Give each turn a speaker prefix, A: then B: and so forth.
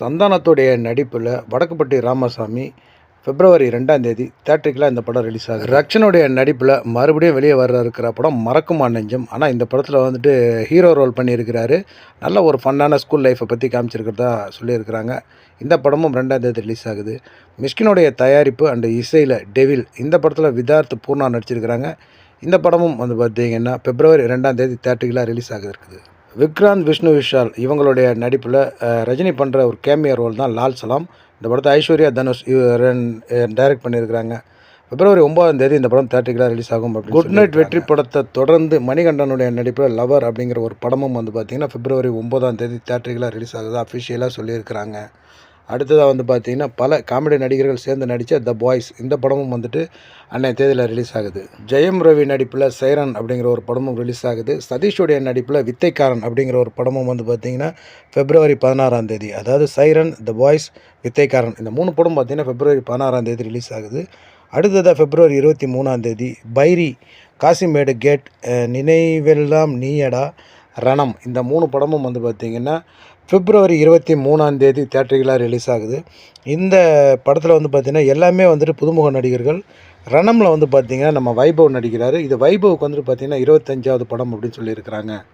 A: சந்தானத்துடைய நடிப்பில் வடக்குப்பட்டி ராமசாமி பிப்ரவரி ரெண்டாம் தேதி தேட்டருக்குலாம் இந்த படம் ரிலீஸ் ஆகுது. ரக்ஷனுடைய நடிப்பில் மறுபடியும் வெளியே வர இருக்கிற படம் மறக்குமா நெஞ்சம். ஆனால் இந்த படத்தில் வந்துட்டு ஹீரோ ரோல் பண்ணியிருக்கிறாரு. நல்ல ஒரு ஃபன்னான ஸ்கூல் லைஃப்பை பற்றி காமிச்சிருக்கிறதா சொல்லியிருக்கிறாங்க. இந்த படமும் ரெண்டாம் தேதி ரிலீஸ் ஆகுது. மிஷ்கினுடைய தயாரிப்பு அண்ட் இசையில் டெவில் இந்த படத்தில் விதார்த் பூர்ணா நடிச்சிருக்கிறாங்க. இந்த படமும் வந்து பார்த்தீங்கன்னா பிப்ரவரி ரெண்டாம் தேதி தேட்டருக்குலாம் ரிலீஸ் ஆகுது இருக்குது. விக்ராந்த் விஷ்ணு விஷால் இவங்களுடைய நடிப்பில் ரஜினி பண்ணுற ஒரு கேமியா ரோல் தான் லால் சலாம். இந்த படத்தை ஐஸ்வர்யா தனுஷ் டைரக்ட் பண்ணியிருக்கிறாங்க. பிப்ரவரி ஒன்பதாம் தேதி இந்த படம் தேட்டருக்குலாம் ரிலீஸ் ஆகும் குட் நைட் வெற்றி படத்தை தொடர்ந்து மணிகண்டனுடைய நடிப்பில் லவர் அப்படிங்கிற ஒரு படமும் வந்து பார்த்திங்கன்னா பிப்ரவரி ஒன்பதாம் தேதி தேட்டருக்குலாம் ரிலீஸ் ஆகுது அஃபிஷியலாக சொல்லியிருக்கிறாங்க. அடுத்ததாக வந்து பார்த்தீங்கன்னா பல காமெடி நடிகர்கள் சேர்ந்து நடித்த த பாய்ஸ் இந்த படமும் வந்துட்டு அன்னைய தேதியில் ரிலீஸ் ஆகுது. ஜெயம் ரவி நடிப்பில் சைரன் அப்படிங்கிற ஒரு படமும் ரிலீஸ் ஆகுது. சதீஷுடைய நடிப்பில் வித்தைக்காரன் அப்படிங்கிற ஒரு படமும் வந்து பார்த்தீங்கன்னா பிப்ரவரி பதினாறாம் தேதி. அதாவது சைரன் த பாய்ஸ் வித்தைக்காரன் இந்த மூணு படம் பார்த்தீங்கன்னா பிப்ரவரி பதினாறாம் தேதி ரிலீஸ் ஆகுது. அடுத்ததாக பிப்ரவரி இருபத்தி மூணாம் தேதி பைரி காசிமேடு கேட் நினைவெல்லாம் நீயடா ரணம். இந்த மூணு படமும் வந்து பார்த்திங்கன்னா பிப்ரவரி இருபத்தி மூணாம் தேதி ரிலீஸ் ஆகுது இந்த படத்தில் வந்து பார்த்திங்கன்னா எல்லாமே வந்துட்டு புதுமுக நடிகர்கள். ரணமில் வந்து பார்த்திங்கன்னா நம்ம வைபவ் நடிக்கிறார். இது வைபவுக்கு வந்துட்டு பார்த்திங்கன்னா இருபத்தஞ்சாவது படம் அப்படின்னு சொல்லியிருக்கிறாங்க.